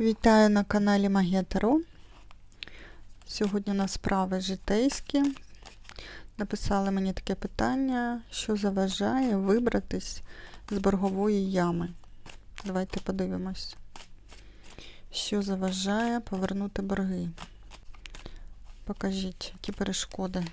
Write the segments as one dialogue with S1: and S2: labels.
S1: Вітаю на каналі Магія Таро. Сьогодні у нас справи житейські. Написали мені таке питання, що заважає вибратись з боргової ями. Давайте подивимось. Що заважає повернути борги? Покажіть, які перешкоди.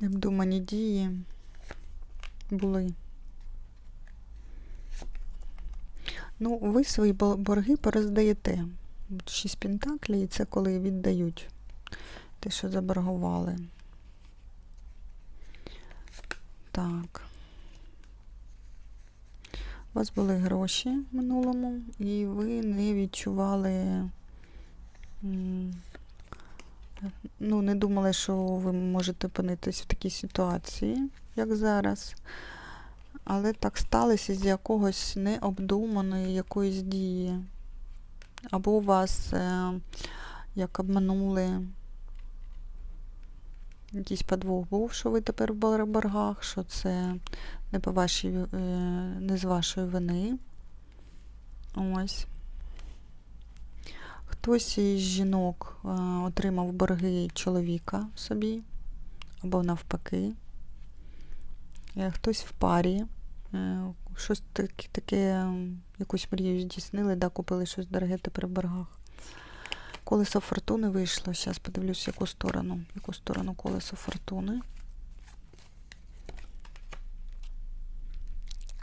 S1: Невдумані дії були. Ну, ви свої борги пороздаєте. Шість пентаклей це коли віддають те, що заборгували. Так. У вас були гроші в минулому, і ви не відчували. Ну, не думали, що ви можете опинитись в такій ситуації, як зараз. Але так сталося з якогось необдуманої якоїсь дії. Або у вас е, як обманули якийсь подвох був, що ви тепер в боргах, що це не по вашій, е, не з вашої вини. Ось. Хтось із жінок е, отримав борги чоловіка собі, або навпаки. Е, Хтось в парі. е, Щось таке, таке якусь мрію здійснили, да, купили щось дороге тепер в боргах. Колесо фортуни вийшло. Зараз подивлюсь, яку сторону. Яку сторону колесо фортуни.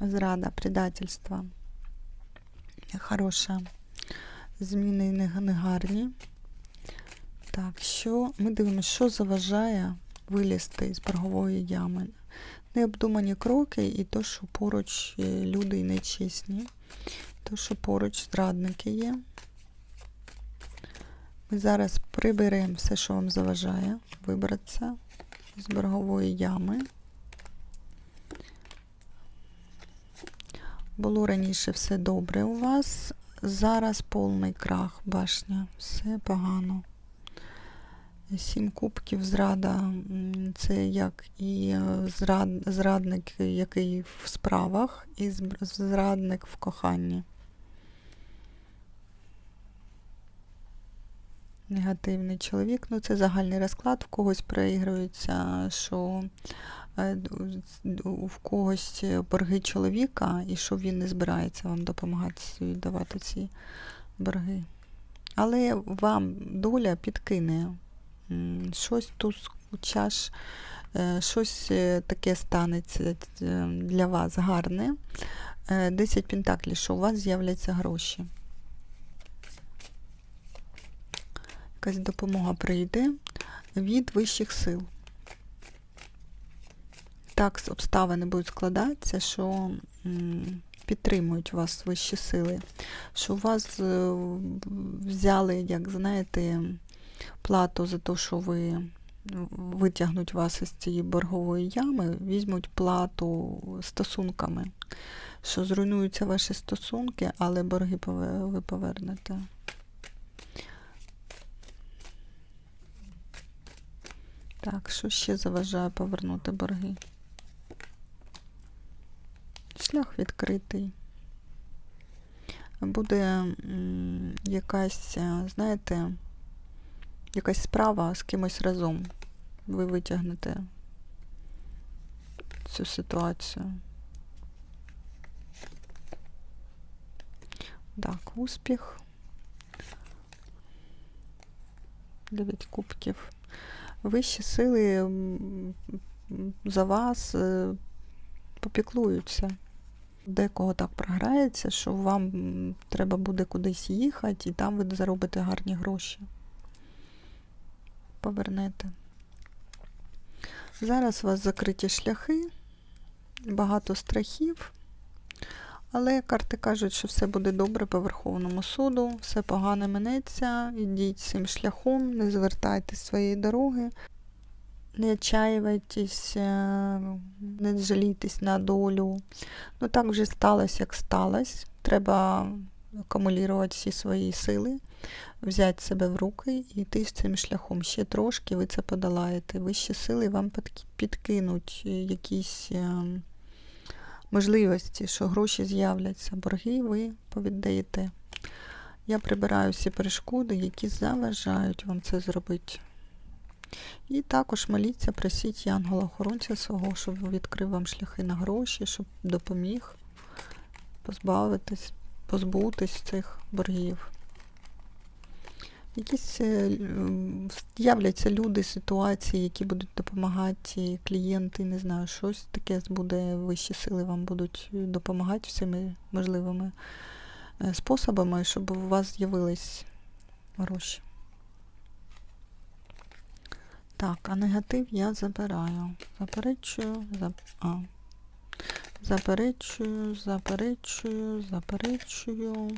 S1: Зрада, предательство. Хороша зміни не- негарні. Так, що ми дивимося, що заважає вилізти з боргової ями. Необдумані кроки і то, що поруч е, люди нечесні, то, що поруч зрадники є. Ми зараз приберемо все, що вам заважає вибратися з боргової ями. Було раніше все добре у вас, Зараз повний крах, башня, все погано. Сім кубків зрада це як і е, зрад, зрадник, який в справах, і зрадник в коханні. Негативний чоловік. Ну, це загальний розклад, в когось проігрується, що в когось борги чоловіка, і що він не збирається вам допомагати віддавати ці борги. Але вам доля підкине щось тут чаш, е, щось е, таке станеться е, для вас гарне. Е, 10 пентаклів, що у вас з'являться гроші. Якась допомога прийде від вищих сил так обставини будуть складатися, що підтримують вас вищі сили, що вас е, взяли, як знаєте, плату за те, що ви витягнуть вас із цієї боргової ями, візьмуть плату стосунками, що зруйнуються ваші стосунки, але борги ви повернете. Так, що ще заважає повернути борги? Шлях відкритий. Буде якась, е, знаєте, якась справа з кимось разом. Ви витягнете цю ситуацію. Так, успіх. Дев'ять кубків. Вищі сили за вас е, попіклуються. Декого так програється, що вам треба буде кудись їхати, і там ви заробите гарні гроші. Повернете. Зараз у вас закриті шляхи, багато страхів, але карти кажуть, що все буде добре по Верховному суду, все погано минеться, ідіть цим шляхом, не звертайте своєї дороги. Не отчаивайтесь, е, не жалійтесь на долю. Ну так вже сталося, як сталося. Треба акумулювати всі свої сили, взяти себе в руки і йти цим шляхом. Ще трошки ви це подолаєте. Вищі сили вам підкинуть якісь е, можливості, що гроші з'являться, борги ви повіддаєте. Я прибираю всі перешкоди, які заважають вам це зробити. І також моліться, просіть янгола-охоронця свого, щоб відкрив вам шляхи на гроші, щоб допоміг позбавитись, позбутись цих боргів. Якісь е, з'являться люди, ситуації, які будуть допомагати, клієнти, не знаю, щось таке буде, вищі сили вам будуть допомагати всіми можливими е, способами, щоб у вас з'явились гроші. Так, а негатив я забираю. Заперечую, зап... а. заперечую, заперечую, заперечую.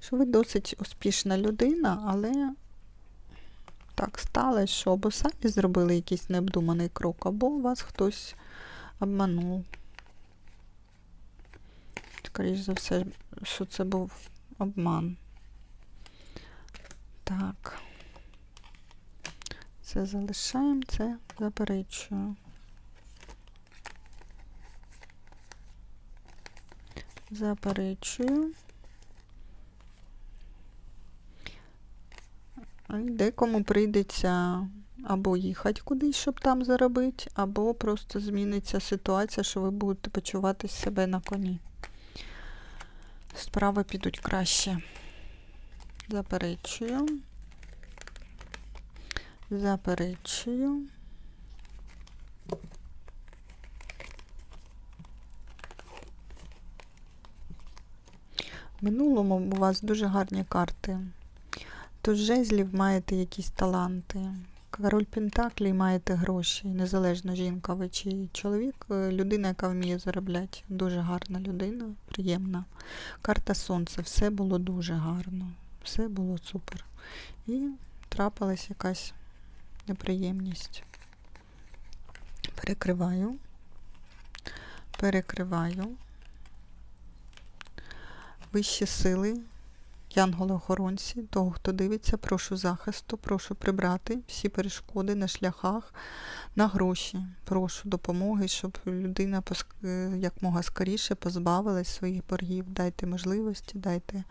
S1: Що ви досить успішна людина, але так сталося, що або самі зробили якийсь необдуманий крок, або вас хтось обманув. Скоріше за все, що це був обман. Так. Це залишаємо, це заперечую. Заперечую. Декому прийдеться або їхати кудись, щоб там заробити, або просто зміниться ситуація, що ви будете почувати себе на коні. Справи підуть краще. Заперечую. Заперечую. В минулому у вас дуже гарні карти. Тож жезлів маєте якісь таланти. Король Пентаклі маєте гроші. Незалежно жінка ви чи чоловік, е, людина, яка вміє заробляти. Дуже гарна людина, приємна. Карта Сонця. Все було дуже гарно. Все було супер. І трапилась якась неприємність. Перекриваю. Перекриваю. Вищі сили. Янголи-охоронці, того, хто дивиться, прошу захисту, прошу прибрати всі перешкоди на шляхах, на гроші. Прошу допомоги, щоб людина е, як скоріше позбавилась своїх боргів. Дайте можливості, дайте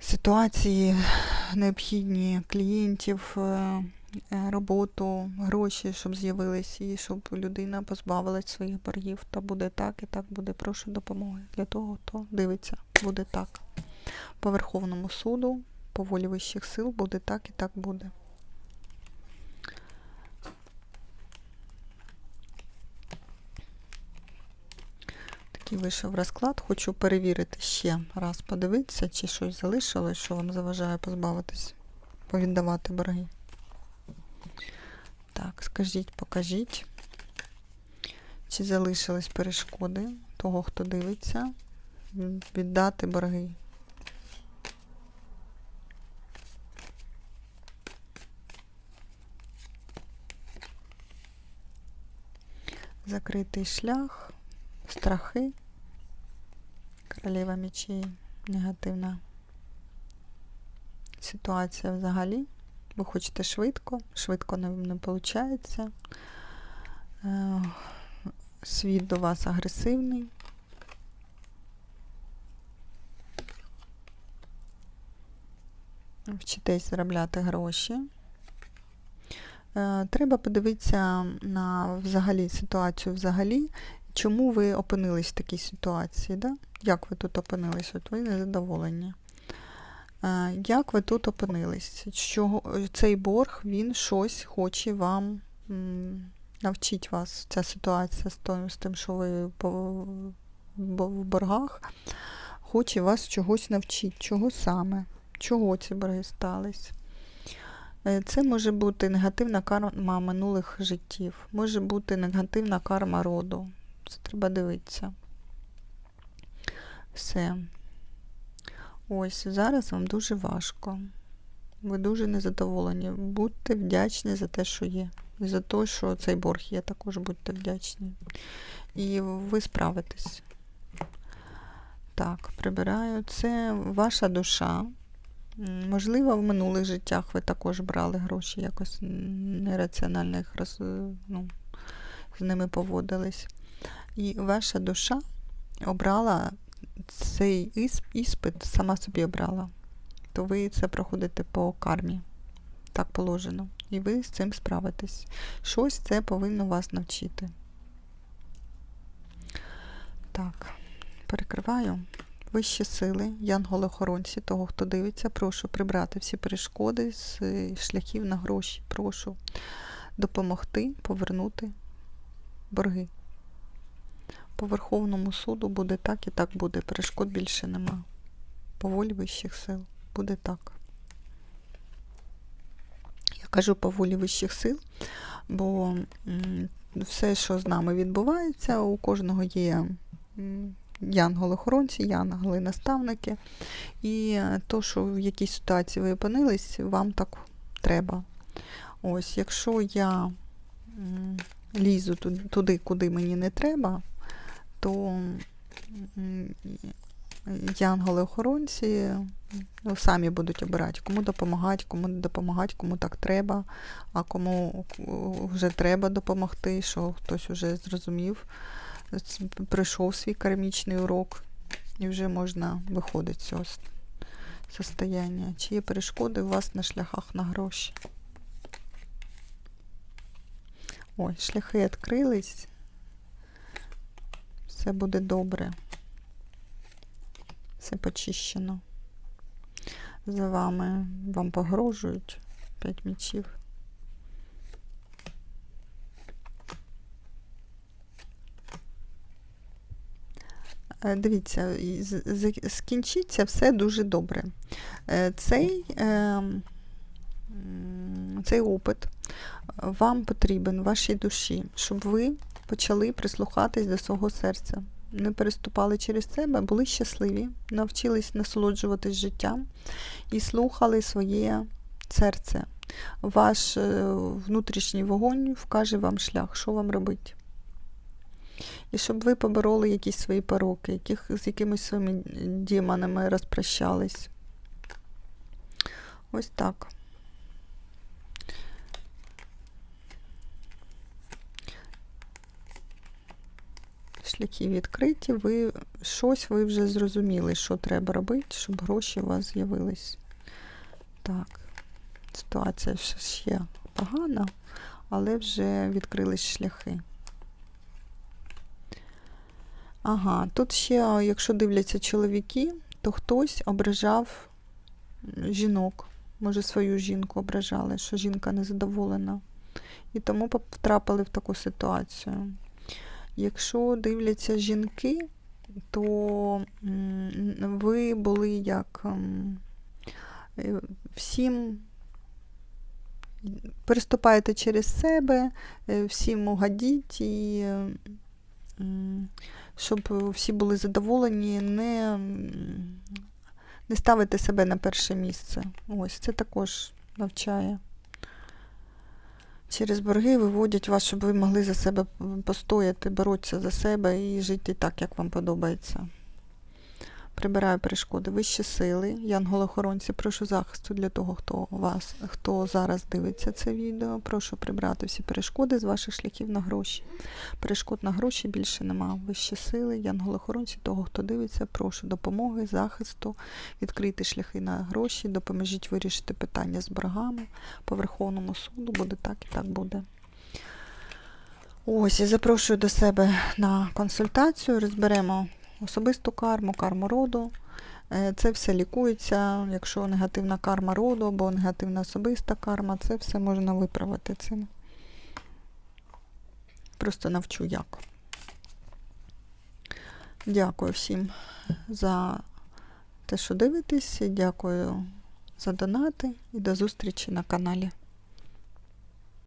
S1: ситуації необхідні клієнтів, е, роботу, гроші, щоб з'явились, і щоб людина позбавилась своїх боргів. То буде так і так буде. Прошу допомоги. Для того, хто дивиться, буде так. По Верховному суду, по волі вищих сил буде так і так буде. Такий вийшов розклад. Хочу перевірити ще раз, подивитися, чи щось залишилось, що вам заважає позбавитись, повіддавати борги. Так, скажіть, покажіть, чи залишились перешкоди того, хто дивиться, віддати борги. Закритий шлях, страхи, королева мечей, негативна ситуація взагалі. Ви хочете швидко, швидко не, виходить. Світ до вас агресивний. Вчитесь заробляти гроші. Е, Треба подивитися на взагалі ситуацію взагалі, чому ви опинились в такій ситуації, да? як ви тут опинились, от ви незадоволені. Е, Як ви тут опинились? Що цей борг, він щось хоче вам навчить вас, ця ситуація з тим, з тим що ви в боргах, хоче вас чогось навчити. Чого саме? Чого ці борги стались? Е, Це може бути негативна карма минулих життів, може бути негативна карма роду. Це треба дивитися. Все. Ось, зараз вам дуже важко. Ви дуже незадоволені. Будьте вдячні за те, що є. І за те, що цей борг є, також будьте вдячні. І ви справитесь. Так, прибираю. Це ваша душа. Можливо, в минулих життях ви також брали гроші, якось нераціонально їх роз, ну, з ними поводились. І ваша душа обрала цей ісп- іспит, сама собі обрала. То ви це проходите по кармі. Так положено. І ви з цим справитесь. Щось це повинно вас навчити. Так, перекриваю. Вищі сили, янголи-охоронці, того, хто дивиться, прошу прибрати всі перешкоди з е, шляхів на гроші. Прошу допомогти повернути борги. По Верховному суду буде так і так буде. Перешкод більше нема. По волі вищих сил буде так. Я кажу по волі вищих сил, бо все, що з нами відбувається, у кожного є янголи-охоронці, янголи-наставники. І то, що в якійсь ситуації ви опинились, вам так треба. Ось, якщо я лізу туди, куди мені не треба, то янголи-охоронці ну, самі будуть обирати, кому допомагати, кому не допомагати, кому так треба, а кому вже треба допомогти, що хтось вже зрозумів, пройшов свій кармічний урок, і вже можна виходити з цього состояння. Чи є перешкоди у вас на шляхах на гроші? Ой, шляхи відкрились. Все буде добре. Все почищено. За вами вам погрожують п'ять мічів. Е, Дивіться, скінчиться все дуже добре. Е, Цей, е, цей опит вам потрібен, вашій душі, щоб ви почали прислухатись до свого серця. Не переступали через себе, були щасливі, навчились насолоджуватись життям і слухали своє серце. Ваш е, внутрішній вогонь вкаже вам шлях, що вам робити. І щоб ви побороли якісь свої пороки, яких, з якимись своїми демонами розпрощались. Ось так. Шляхи відкриті, ви щось ви вже зрозуміли, що треба робити, щоб гроші у вас з'явились. Так, ситуація ще погана, але вже відкрились шляхи. Ага, тут ще, якщо дивляться чоловіки, то хтось ображав жінок. Може, свою жінку ображали, що жінка незадоволена. І тому потрапили в таку ситуацію. Якщо дивляться жінки, то ви були як ем, е, всім переступаєте через себе, е, всім угодіть і щоб всі були задоволені, не, не ставити себе на перше місце. Ось це також навчає. Через борги виводять вас, щоб ви могли за себе постояти, боротися за себе і жити так, як вам подобається. Прибираю перешкоди вищі сили. Янголи-охоронці, прошу захисту для того, хто вас, хто зараз дивиться це відео. Прошу прибрати всі перешкоди з ваших шляхів на гроші. Перешкод на гроші більше нема. Вищі сили, янголи-охоронці, того, хто дивиться, прошу допомоги, захисту, відкрити шляхи на гроші, допоможіть вирішити питання з боргами. По Верховному суду буде так і так буде. Ось, і запрошую до себе на консультацію. Розберемо особисту карму, карму роду. Е, Це все лікується, якщо негативна карма роду або негативна особиста карма, це все можна виправити цим. Просто навчу як. Дякую всім за те, що дивитесь. Дякую за донати і до зустрічі на каналі.